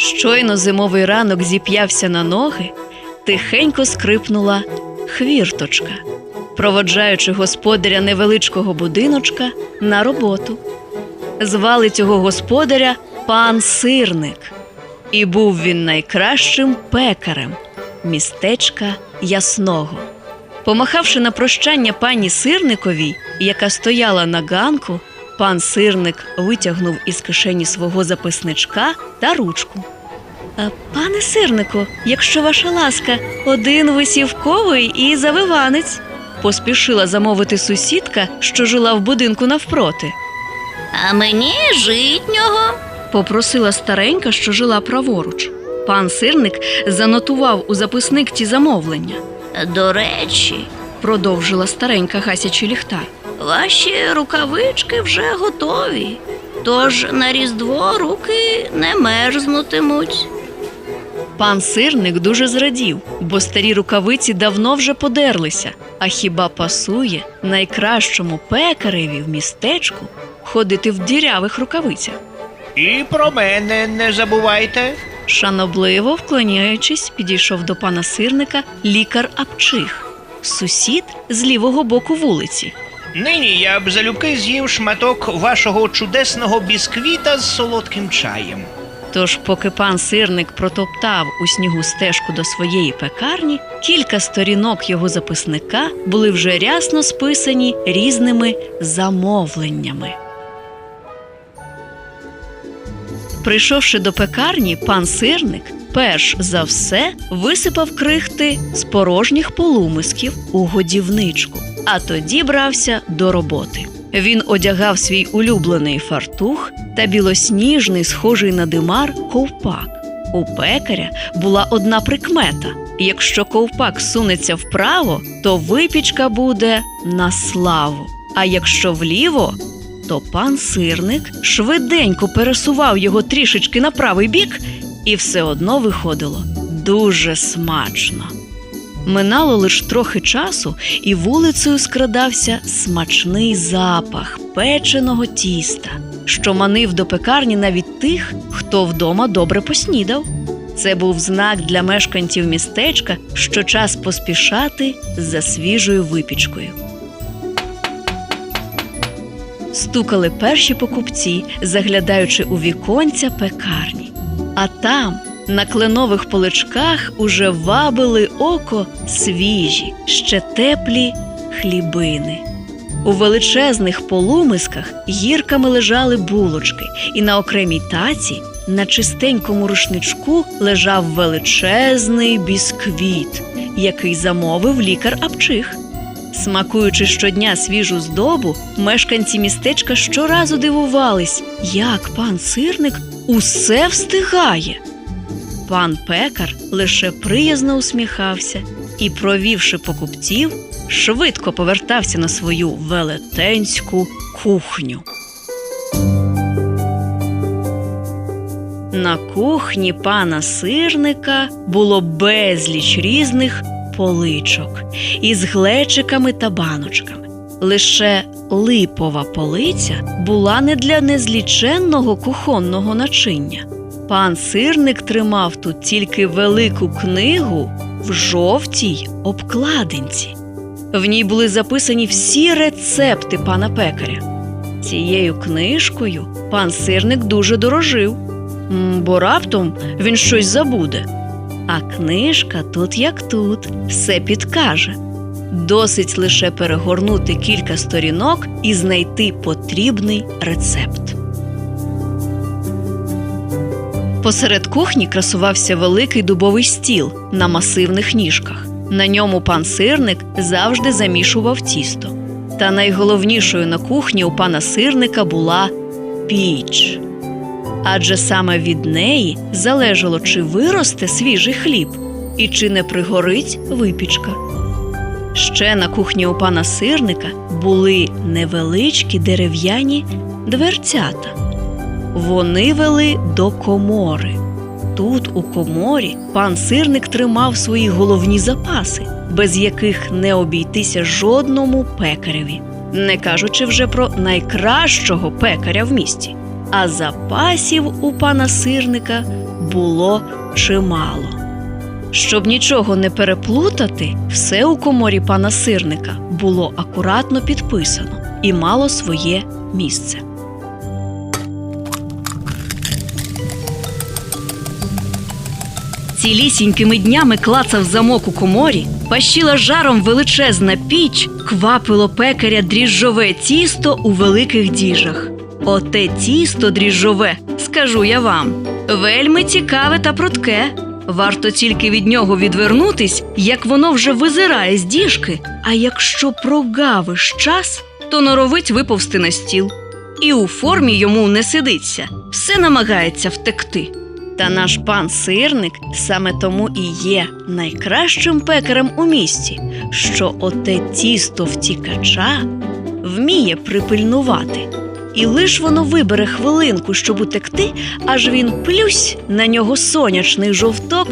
Щойно зимовий ранок зіп'явся на ноги, тихенько скрипнула хвірточка, проводжаючи господаря невеличкого будиночка на роботу. Звали цього господаря пан Сирник, і був він найкращим пекарем містечка Ясного. Помахавши на прощання пані Сирниковій, яка стояла на ганку, пан Сирник витягнув із кишені свого записничка та ручку. «Е, Пане Сирнику, якщо ваша ласка, один висівковий і завиванець, поспішила замовити сусідка, що жила в будинку навпроти. А мені житнього. Попросила старенька, що жила праворуч. Пан Сирник занотував у записник ті замовлення, До речі, продовжила старенька гасячи ліхтар. ваші рукавички вже готові. Тож на Різдво руки не мерзнутимуть. Пан Сирник дуже зрадів, бо старі рукавиці давно вже подерлися. А хіба пасує найкращому пекареві в містечку ходити в дірявих рукавицях? І про мене не забувайте. Шанобливо вклоняючись, підійшов до пана сирника лікар Апчих, сусід з лівого боку вулиці. Нині я б залюбки з'їв шматок вашого чудесного бісквіта з солодким чаєм. Тож, поки пан сирник протоптав у снігу стежку до своєї пекарні, кілька сторінок його записника були вже рясно списані різними замовленнями. Прийшовши до пекарні, пан сирник перш за все висипав крихти з порожніх полумисків у годівничку, а тоді брався до роботи. Він одягав свій улюблений фартух та білосніжний, схожий на димар, ковпак. У пекаря була одна прикмета: якщо ковпак сунеться вправо, то випічка буде на славу. А якщо вліво, то пан сирник швиденько пересував його трішечки на правий бік, і все одно виходило дуже смачно. Минало лиш трохи часу, і вулицею скрадався смачний запах печеного тіста, що манив до пекарні навіть тих, хто вдома добре поснідав. Це був знак для мешканців містечка, що час поспішати за свіжою випічкою. Стукали перші покупці, заглядаючи у віконця пекарні. А там, на кленових поличках, уже вабили око свіжі, ще теплі хлібини. У величезних полумисках гірками лежали булочки, і на окремій таці, на чистенькому рушничку, лежав величезний бісквіт, який замовив лікар Апчих. Смакуючи щодня свіжу здобу, мешканці містечка щоразу дивувались, як пан сирник усе встигає. Пан пекар лише приязно усміхався і, провівши покупців, швидко повертався на свою велетенську кухню. На кухні пана сирника було безліч різних поличок із глечиками та баночками. Лише липова полиця була не для незліченного кухонного начиння. Пан сирник тримав тут тільки велику книгу в жовтій обкладинці. В ній були записані всі рецепти пана пекаря. Цією книжкою пан сирник дуже дорожив, бо раптом він щось забуде. А книжка тут як тут, все підкаже. Досить лише перегорнути кілька сторінок і знайти потрібний рецепт. Посеред кухні красувався великий дубовий стіл на масивних ніжках. На ньому пан сирник завжди замішував тісто. Та найголовнішою на кухні у пана сирника була піч. Адже саме від неї залежало, чи виросте свіжий хліб і чи не пригорить випічка. Ще на кухні у пана сирника були невеличкі дерев'яні дверцята. Вони вели до комори. Тут, у коморі, пан сирник тримав свої головні запаси, без яких не обійтися жодному пекареві, не кажучи вже про найкращого пекаря в місті. а запасів у пана сирника було чимало. Щоб нічого не переплутати, все у коморі пана сирника було акуратно підписано і мало своє місце. Цілісінькими днями клацав замок у коморі, пащила жаром величезна піч, квапило пекаря дріжджове тісто у великих діжах. Оте тісто дріжджове, скажу я вам, вельми цікаве та прудке. Варто тільки від нього відвернутись, як воно вже визирає з діжки, а якщо прогавиш час, то норовить виповзти на стіл. І у формі йому не сидиться, все намагається втекти. Та наш пан сирник саме тому і є найкращим пекарем у місті, що оте тісто втікача вміє припильнувати. І лиш воно вибере хвилинку, щоб утекти, аж він плюсь на нього сонячний жовток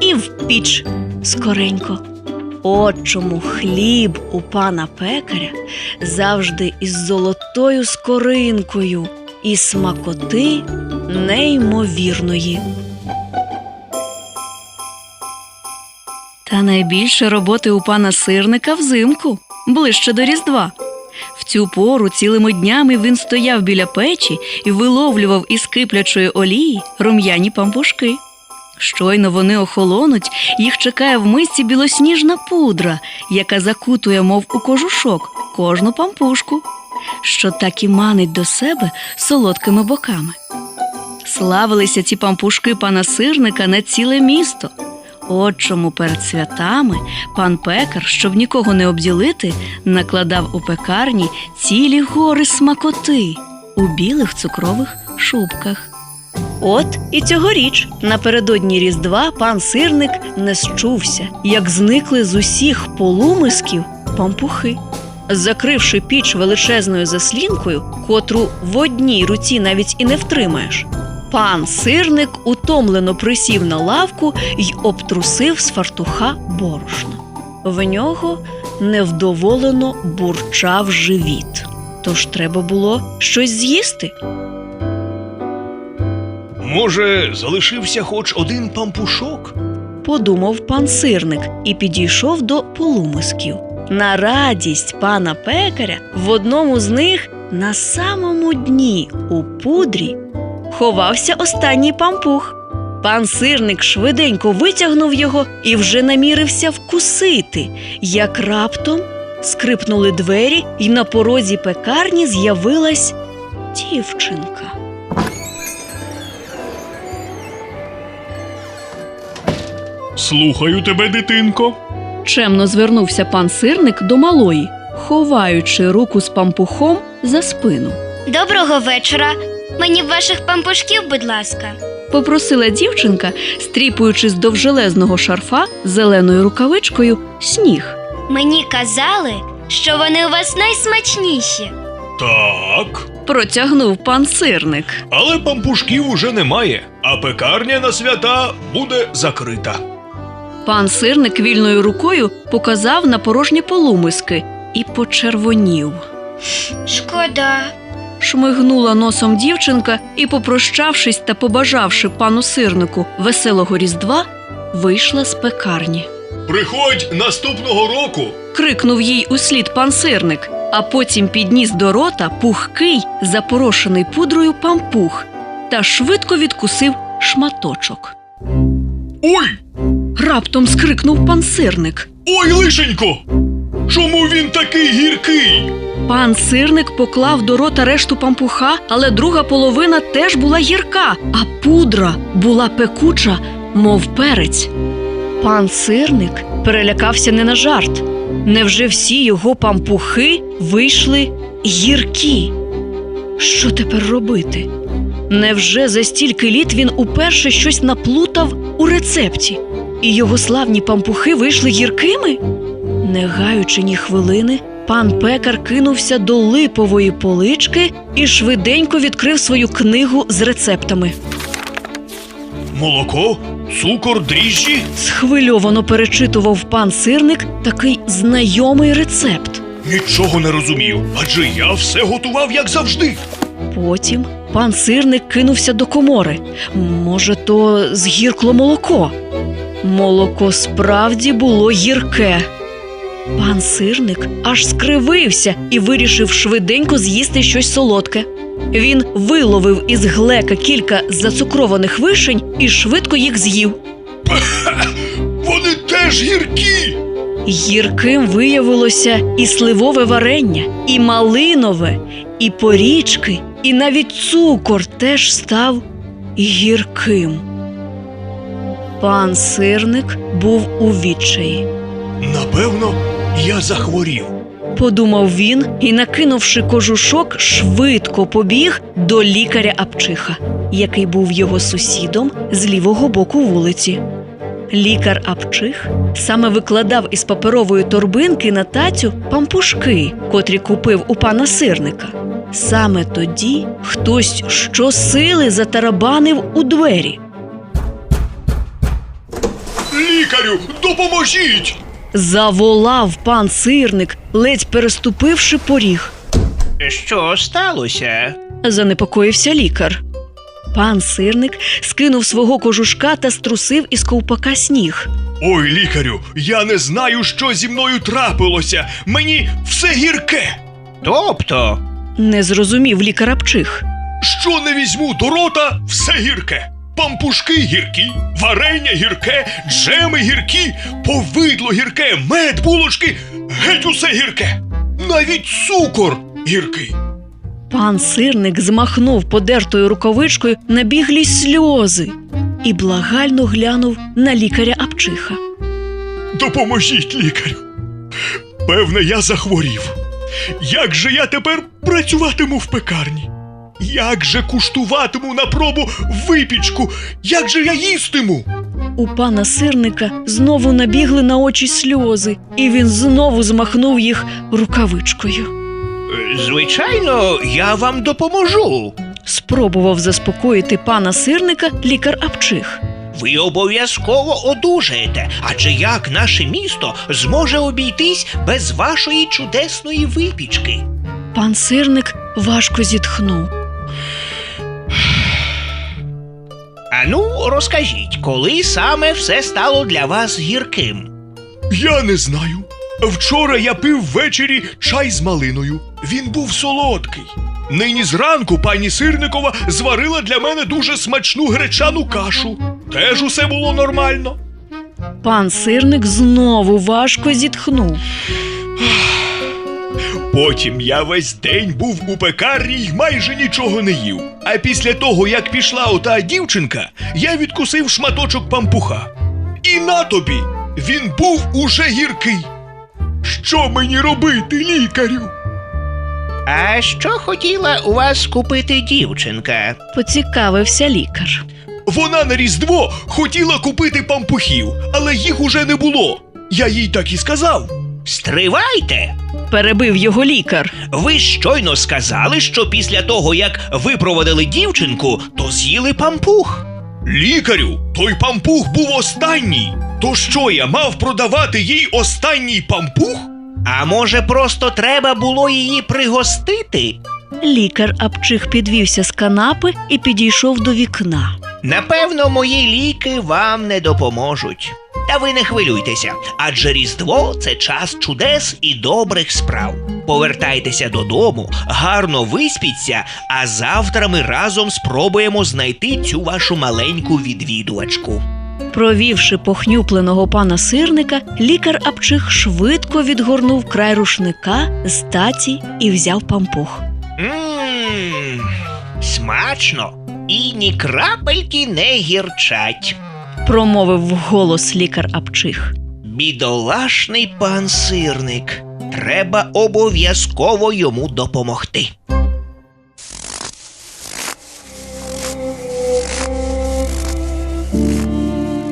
і в піч скоренько. От чому хліб у пана пекаря завжди із золотою скоринкою і смакоти неймовірної. Та найбільше роботи у пана сирника взимку, ближче до Різдва. В цю пору цілими днями він стояв біля печі і виловлював із киплячої олії рум'яні пампушки. Щойно вони охолонуть, їх чекає в мисці білосніжна пудра, яка закутує, мов у кожушок, кожну пампушку, що так і манить до себе солодкими боками. Славилися ці пампушки пана сирника на ціле місто. От чому перед святами пан пекар, щоб нікого не обділити, накладав у пекарні цілі гори смакоти у білих цукрових шубках. От і цьогоріч напередодні Різдва пан сирник не счувся, як зникли з усіх полумисків пампухи. Закривши піч величезною заслінкою, котру в одній руці навіть і не втримаєш, пан сирник утомлено присів на лавку й обтрусив з фартуха борошно. В нього невдоволено бурчав живіт. Тож треба було щось з'їсти. Може, залишився хоч один пампушок? подумав пан сирник і підійшов до полумисків. На радість пана пекаря в одному з них на самому дні у пудрі ховався останній пампух. Пан сирник швиденько витягнув його і вже намірився вкусити, як раптом скрипнули двері, і на порозі пекарні з'явилась дівчинка. Слухаю тебе, дитинко. Чемно звернувся пан сирник до малої, ховаючи руку з пампухом за спину. Доброго вечора. Мені ваших пампушків, будь ласка. Попросила дівчинка, стріпуючи з довжелезного шарфа зеленою рукавичкою сніг. Мені казали, що вони у вас найсмачніші. Так, Протягнув пан сирник. але пампушків уже немає, а пекарня на свята буде закрита. Пан сирник вільною рукою показав на порожні полумиски і почервонів. Шкода. Шмигнула носом дівчинка і, попрощавшись та побажавши пану сирнику веселого різдва, вийшла з пекарні. Приходь наступного року. крикнув їй услід пан сирник, а потім підніс до рота пухкий, запорошений пудрою пампух та швидко відкусив шматочок. Ой, Раптом скрикнув пан сирник. ой, лишенько! Чому він такий гіркий? Пан сирник поклав до рота решту пампуха, але друга половина теж була гірка, а пудра була пекуча, мов перець. Пан сирник перелякався не на жарт. Невже всі його пампухи вийшли гіркі? Що тепер робити? Невже за стільки літ він уперше щось наплутав у рецепті, і його славні пампухи вийшли гіркими? Не гаючи ні хвилини, пан пекар кинувся до липової полички і швиденько відкрив свою книгу з рецептами. Молоко, цукор, дріжджі? Схвильовано перечитував пан сирник такий знайомий рецепт. Нічого не розумів, адже я все готував як завжди. Потім пан сирник кинувся до комори. Може, то згіркло молоко. Молоко справді було гірке. Пан сирник аж скривився і вирішив швиденько з'їсти щось солодке. Він виловив із глека кілька зацукрованих вишень і швидко їх з'їв. Вони теж гіркі. Гірким виявилося і сливове варення, і малинове, і порічки, і навіть цукор теж став гірким. Пан сирник був у відчаї. Напевно, я захворів. Подумав він і, накинувши кожушок, швидко побіг до лікаря Апчиха, який був його сусідом з лівого боку вулиці. Лікар Апчих саме викладав із паперової торбинки на тацю пампушки, котрі купив у пана сирника. Саме тоді хтось щосили затарабанив у двері. Лікарю, допоможіть! Заволав пан сирник, ледь переступивши поріг. Що сталося? занепокоївся лікар. Пан сирник скинув свого кожушка та струсив із ковпака сніг. Ой, лікарю, я не знаю, що зі мною трапилося. Мені все гірке. Тобто, Не зрозумів лікар Апчих. Що не візьму до рота, все гірке. Пампушки гіркі, варення гірке, джеми гіркі, повидло гірке, мед, булочки, геть усе гірке. Навіть цукор гіркий. Пан сирник змахнув подертою рукавичкою на біглі сльози і благально глянув на лікаря Апчиха. Допоможіть лікарю. Певне, я захворів. Як же я тепер працюватиму в пекарні? Як же куштуватиму на пробу випічку? Як же я їстиму? У пана сирника знову набігли на очі сльози, і він знову змахнув їх рукавичкою. звичайно, я вам допоможу. Спробував заспокоїти пана сирника лікар Апчих. Ви обов'язково одужаєте, адже як наше місто зможе обійтись без вашої чудесної випічки? Пан сирник важко зітхнув. Ану, розкажіть, коли саме все стало для вас гірким? Я не знаю. Вчора я пив ввечері чай з малиною. Він був солодкий. Нині зранку пані Сирникова зварила для мене дуже смачну гречану кашу. Теж усе було нормально. Пан сирник знову важко зітхнув. Потім я весь день був у пекарні й майже нічого не їв. А після того, як пішла ота дівчинка, я відкусив шматочок пампуха. І на тобі він був уже гіркий. Що мені робити, лікарю? А що хотіла у вас купити дівчинка? Поцікавився лікар. Вона на Різдво хотіла купити пампухів, але їх уже не було. Я їй так і сказав. Стривайте! Перебив його лікар. Ви щойно сказали, що після того, як випроводили дівчинку, то з'їли пампух. Лікарю, той пампух був останній. То що я мав продавати їй останній пампух? А може, просто треба було її пригостити? Лікар Апчих підвівся з канапи і підійшов до вікна. Напевно, мої ліки вам не допоможуть. Та ви не хвилюйтеся, адже Різдво це час чудес і добрих справ. Повертайтеся додому, гарно виспіться, а завтра ми разом спробуємо знайти цю вашу маленьку відвідувачку. Провівши похнюпленого пана сирника, лікар Апчих швидко відгорнув край рушника з таці і взяв пампух. Мм, смачно і ні крапельки не гірчать. Промовив вголос лікар Апчих. Бідолашний пан сирник. Треба обов'язково йому допомогти.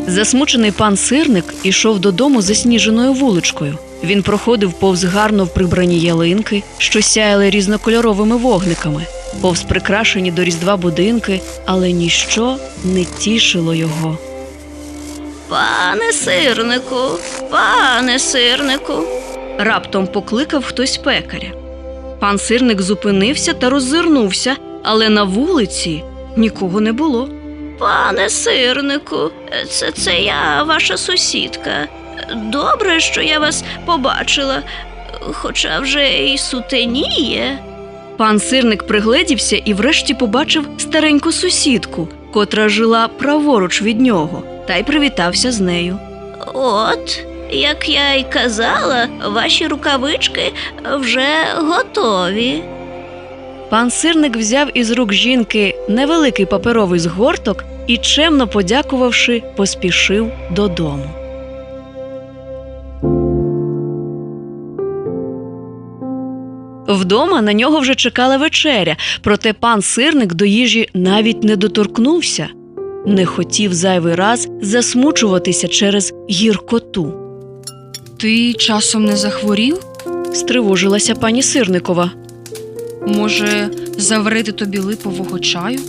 Засмучений пан сирник ішов додому засніженою вуличкою. Він проходив повз гарно прибрані ялинки, що сяяли різнокольоровими вогниками, повз прикрашені до різдва будинки, але ніщо не тішило його. Пане сирнику, пане сирнику. Раптом покликав хтось пекаря. Пан сирник зупинився та роззирнувся, але на вулиці нікого не було. Пане сирнику, це, це я, ваша сусідка. Добре, що я вас побачила, хоча вже й сутеніє. Пан сирник пригледівся і врешті побачив стареньку сусідку, котра жила праворуч від нього, та й привітався з нею. От, як я й казала, ваші рукавички вже готові. Пан сирник взяв із рук жінки невеликий паперовий згорток і, чемно подякувавши, поспішив додому. Вдома на нього вже чекала вечеря, проте пан сирник до їжі навіть не доторкнувся, не хотів зайвий раз засмучуватися через гіркоту. Ти часом не захворів? Стривожилася пані Сирникова. Може, заварити тобі липового чаю?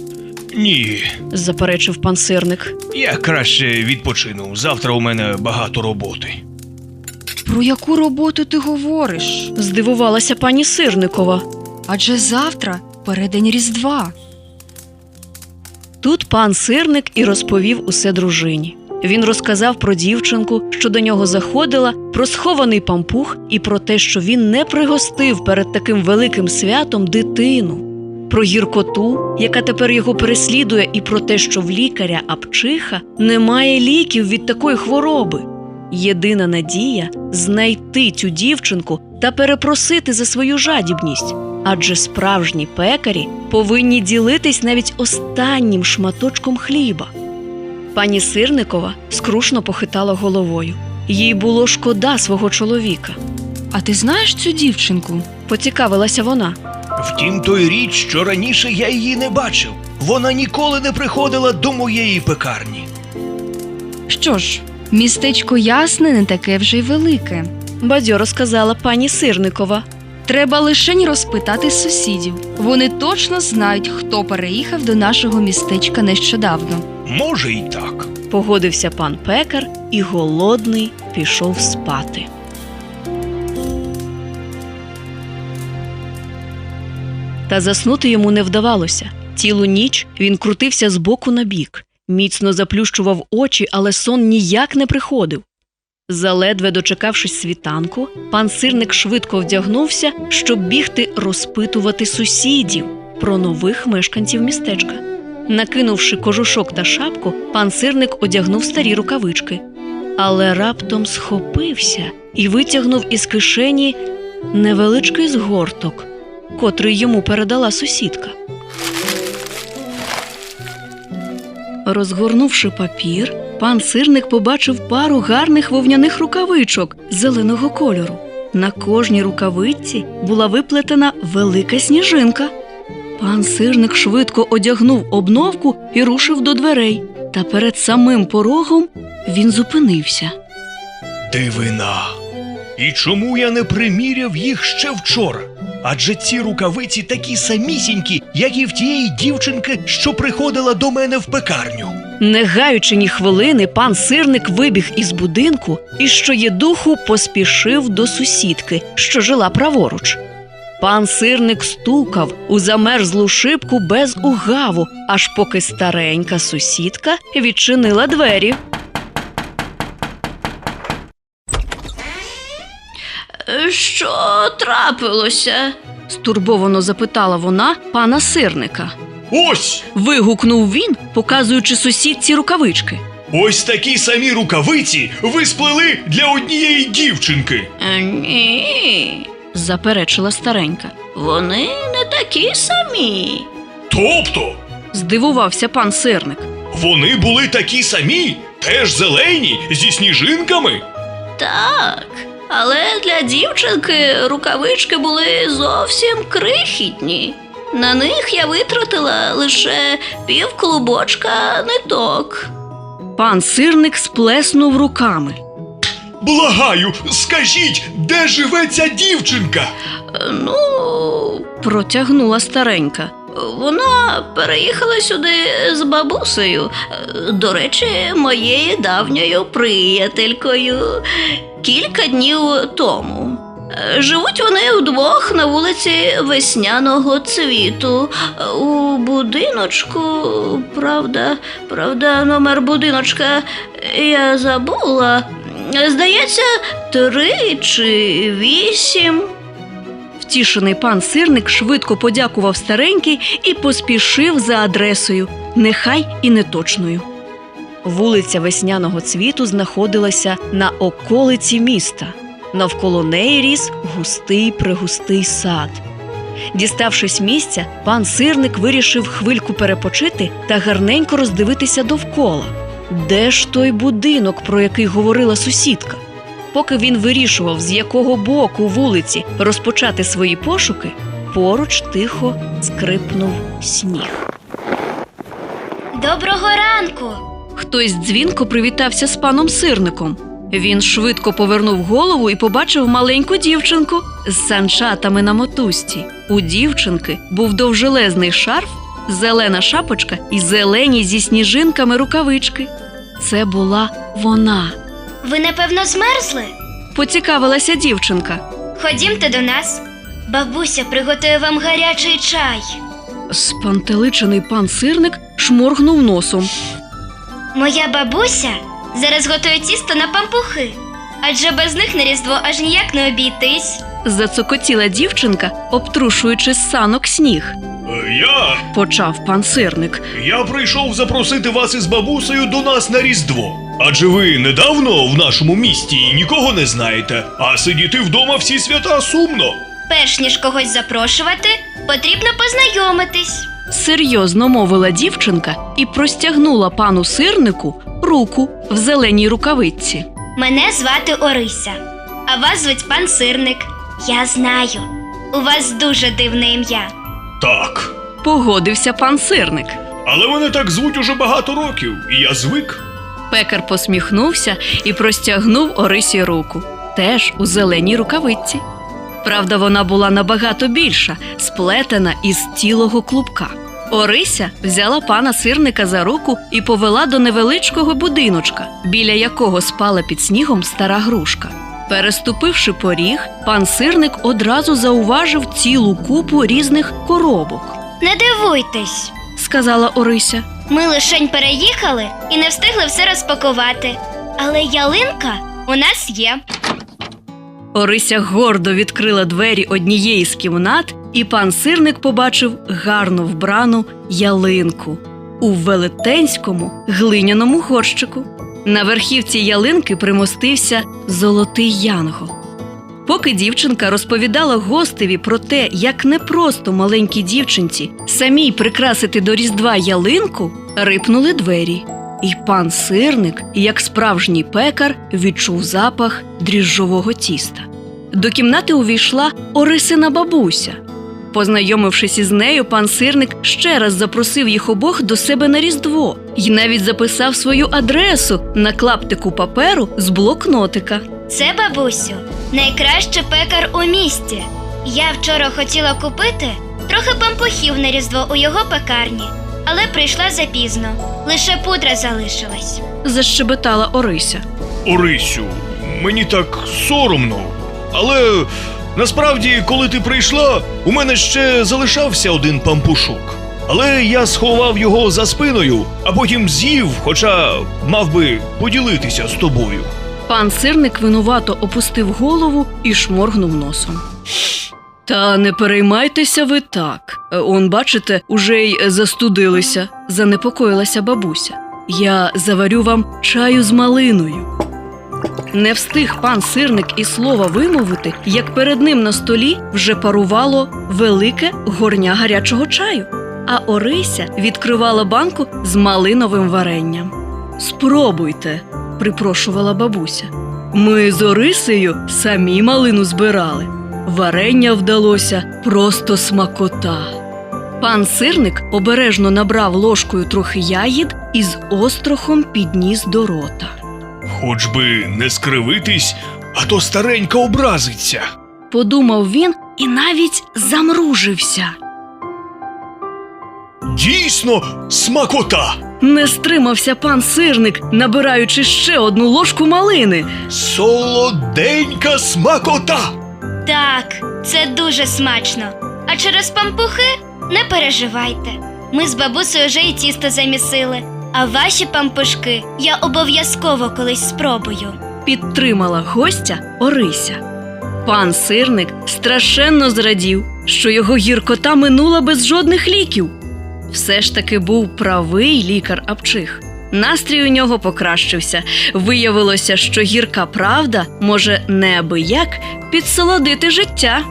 Ні, заперечив пан сирник. я краще відпочину. Завтра у мене багато роботи. Про яку роботу ти говориш? Здивувалася пані Сирникова. Адже завтра передень Різдва. Тут пан сирник і розповів усе дружині. Він розказав про дівчинку, що до нього заходила, про схований пампух і про те, що він не пригостив перед таким великим святом дитину, про гіркоту, яка тепер його переслідує, і про те, що в лікаря Апчиха немає ліків від такої хвороби. Єдина надія знайти цю дівчинку та перепросити за свою жадібність. Адже справжні пекарі повинні ділитись навіть останнім шматочком хліба. Пані Сирникова скрушно похитала головою. Їй було шкода свого чоловіка. А ти знаєш цю дівчинку? Поцікавилася вона. Втім, той річ, що раніше я її не бачив. Вона ніколи не приходила до моєї пекарні. Що ж, містечко ясне не таке вже й велике. Бадьоро сказала пані Сирникова. Треба лишень розпитати сусідів. Вони точно знають, хто переїхав до нашого містечка нещодавно. Може, й так. Погодився пан пекар і голодний пішов спати. Та заснути йому не вдавалося. Цілу ніч він крутився з боку на бік, міцно заплющував очі, але сон ніяк не приходив. Заледве дочекавшись світанку, пан сирник швидко вдягнувся, щоб бігти розпитувати сусідів про нових мешканців містечка. Накинувши кожушок та шапку, пан сирник одягнув старі рукавички, але раптом схопився і витягнув із кишені невеличкий згорток, котрий йому передала сусідка. Розгорнувши папір, пан сирник побачив пару гарних вовняних рукавичок зеленого кольору. На кожній рукавичці була виплетена велика сніжинка. Пан сирник швидко одягнув обновку і рушив до дверей. Та перед самим порогом він зупинився. Дивина. І чому я не приміряв їх ще вчора? Адже ці рукавиці такі самісінькі, як і в тієї дівчинки, що приходила до мене в пекарню. Не гаючи ні хвилини, пан сирник вибіг із будинку і, що є духу, поспішив до сусідки, що жила праворуч. Пан сирник стукав у замерзлу шибку без угаву, аж поки старенька сусідка відчинила двері. Що трапилося? Стурбовано запитала вона пана сирника. Ось! Вигукнув він, показуючи сусідці рукавички. Ось такі самі рукавиці ви сплели для однієї дівчинки. Е, Ні, Заперечила старенька. вони не такі самі. Тобто, Здивувався пан сирник. вони були такі самі, теж зелені, зі сніжинками. Так, але для дівчинки рукавички були зовсім крихітні. На них я витратила лише пів клубочка ниток. Пан сирник сплеснув руками. Благаю, скажіть, де живе ця дівчинка? Ну, Протягнула старенька. вона переїхала сюди з бабусею, до речі, моєю давньою приятелькою кілька днів тому. Живуть вони вдвох на вулиці весняного цвіту. У будиночку, правда, правда, номер будиночка я забула. Здається, три чи вісім. Втішений пан сирник швидко подякував старенький і поспішив за адресою, нехай і неточною. Вулиця весняного цвіту знаходилася на околиці міста. Навколо неї ріс густий пригустий сад. Діставшись місця, пан сирник вирішив хвильку перепочити та гарненько роздивитися довкола. Де ж той будинок, про який говорила сусідка? Поки він вирішував, з якого боку вулиці розпочати свої пошуки, поруч тихо скрипнув сніг. Доброго ранку. Хтось дзвінко привітався з паном сирником. Він швидко повернув голову і побачив маленьку дівчинку з санчатами на мотузці. У дівчинки був довжелезний шарф, зелена шапочка і зелені зі сніжинками рукавички. Це була вона. Ви напевно змерзли? Поцікавилася дівчинка. Ходімте до нас. Бабуся приготує вам гарячий чай. Спантеличений пан сирник шморгнув носом. Моя бабуся зараз готує тісто на пампухи. Адже без них на різдво аж ніяк не обійтись. Зацокотіла дівчинка, обтрушуючи з санок сніг. Е, Я. Почав пан сирник. Я прийшов запросити вас із бабусею до нас на Різдво. Адже ви недавно в нашому місті і нікого не знаєте, а сидіти вдома всі свята сумно. Перш ніж когось запрошувати, потрібно познайомитись. Серйозно мовила дівчинка і простягнула пану сирнику руку в зеленій рукавиці. Мене звати Орися, а вас звуть пан Сирник. Я знаю. У вас дуже дивне ім'я. Так. Погодився пан сирник. Але мене так звуть уже багато років, і я звик. Пекар посміхнувся і простягнув Орисі руку, теж у зеленій рукавиці. Правда, вона була набагато більша, сплетена із тілого клубка. Орися взяла пана сирника за руку і повела до невеличкого будиночка, біля якого спала під снігом стара грушка. Переступивши поріг, пан сирник одразу зауважив цілу купу різних коробок, Не дивуйтесь. сказала Орися. Ми лишень переїхали і не встигли все розпакувати. Але ялинка у нас є. Орися гордо відкрила двері однієї з кімнат, і пан сирник побачив гарно вбрану ялинку у велетенському глиняному горщику. На верхівці ялинки примостився золотий янгол. Поки дівчинка розповідала гостеві про те, як непросто маленькій дівчинці самій прикрасити до Різдва ялинку, рипнули двері. І пан сирник, як справжній пекар, відчув запах дріжджового тіста. До кімнати увійшла Орисина бабуся. Познайомившись із нею, пан сирник ще раз запросив їх обох до себе на Різдво і навіть записав свою адресу на клаптику паперу з блокнотика. Це бабусю, найкращий пекар у місті. Я вчора хотіла купити трохи пампухів на різдво у його пекарні, але прийшла запізно. Лише пудра залишилась. Защебетала Орися. Орисю, мені так соромно. Але насправді, коли ти прийшла, у мене ще залишався один пампушок. Але я сховав його за спиною, а потім з'їв, хоча мав би поділитися з тобою. Пан сирник винувато опустив голову і шморгнув носом. Та не переймайтеся ви так. Он, бачите, уже й застудилися, занепокоїлася бабуся. Я заварю вам чаю з малиною. Не встиг пан сирник і слова вимовити, як перед ним на столі вже парувало велике горня гарячого чаю, а Орися відкривала банку з малиновим варенням. Спробуйте, припрошувала бабуся. Ми з Орисею самі малину збирали. Варення вдалося просто смакота. Пан сирник обережно набрав ложкою трохи ягід і з острохом підніс до рота. Хоч би не скривитись, а то старенька образиться. Подумав він і навіть замружився. Дійсно, смакота! Не стримався пан сирник, набираючи ще одну ложку малини. Солоденька смакота! Так, це дуже смачно. А через пампухи не переживайте. Ми з бабусею вже і тісто замісили. А ваші пампушки я обов'язково колись спробую. Підтримала гостя Орися. Пан сирник страшенно зрадів, що його гіркота минула без жодних ліків. Все ж таки був правий лікар Апчих. Настрій у нього покращився. Виявилося, що гірка правда може неабияк підсолодити життя.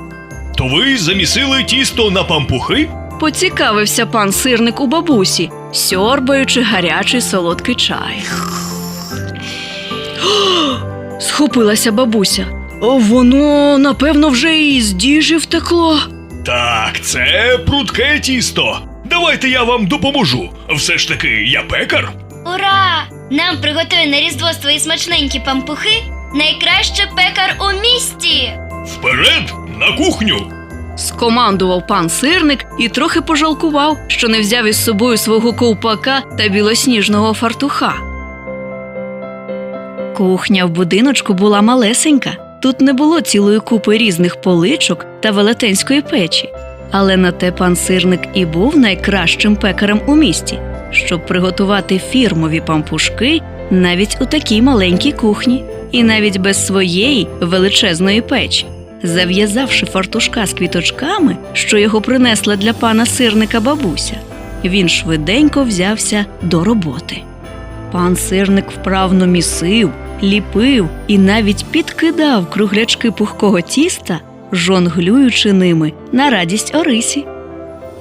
То ви замісили тісто на пампухи? Поцікавився пан сирник у бабусі, сьорбаючи гарячий солодкий чай. Схопилася бабуся. О, воно, напевно, вже і з діжі втекло. Так, це прудке тісто. Давайте я вам допоможу. Все ж таки, я пекар. Ура! Нам приготує на різдво свої смачненькі пампухи найкращий пекар у місті. Вперед на кухню. Скомандував пан сирник і трохи пожалкував, що не взяв із собою свого ковпака та білосніжного фартуха. Кухня в будиночку була малесенька. Тут не було цілої купи різних поличок та велетенської печі. Але на те пан сирник і був найкращим пекарем у місті, щоб приготувати фірмові пампушки навіть у такій маленькій кухні, і навіть без своєї величезної печі. Зав'язавши фартушка з квіточками, що його принесла для пана сирника бабуся, він швиденько взявся до роботи. Пан сирник вправно місив, ліпив і навіть підкидав круглячки пухкого тіста, жонглюючи ними на радість Орисі.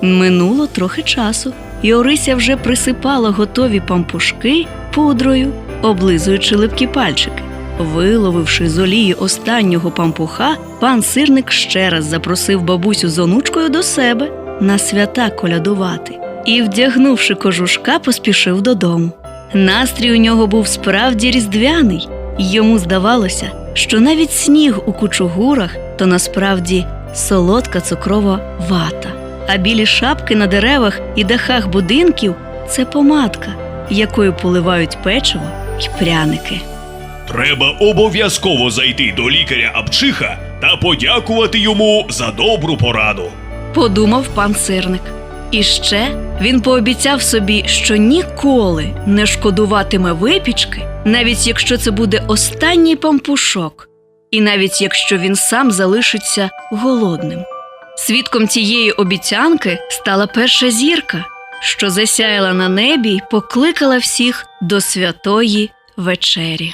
Минуло трохи часу, і Орися вже присипала готові пампушки пудрою, облизуючи липкі пальчики. Виловивши з олії останнього пампуха, пан сирник ще раз запросив бабусю з онучкою до себе на свята колядувати і, вдягнувши кожушка, поспішив додому. Настрій у нього був справді різдвяний, йому здавалося, що навіть сніг у кучугурах то насправді солодка цукрова вата, а білі шапки на деревах і дахах будинків це помадка, якою поливають печиво й пряники. Треба обов'язково зайти до лікаря Апчиха та подякувати йому за добру пораду. подумав пан сирник. І ще він пообіцяв собі, що ніколи не шкодуватиме випічки, навіть якщо це буде останній пампушок, і навіть якщо він сам залишиться голодним. Свідком цієї обіцянки стала перша зірка, що засяяла на небі й покликала всіх до святої вечері.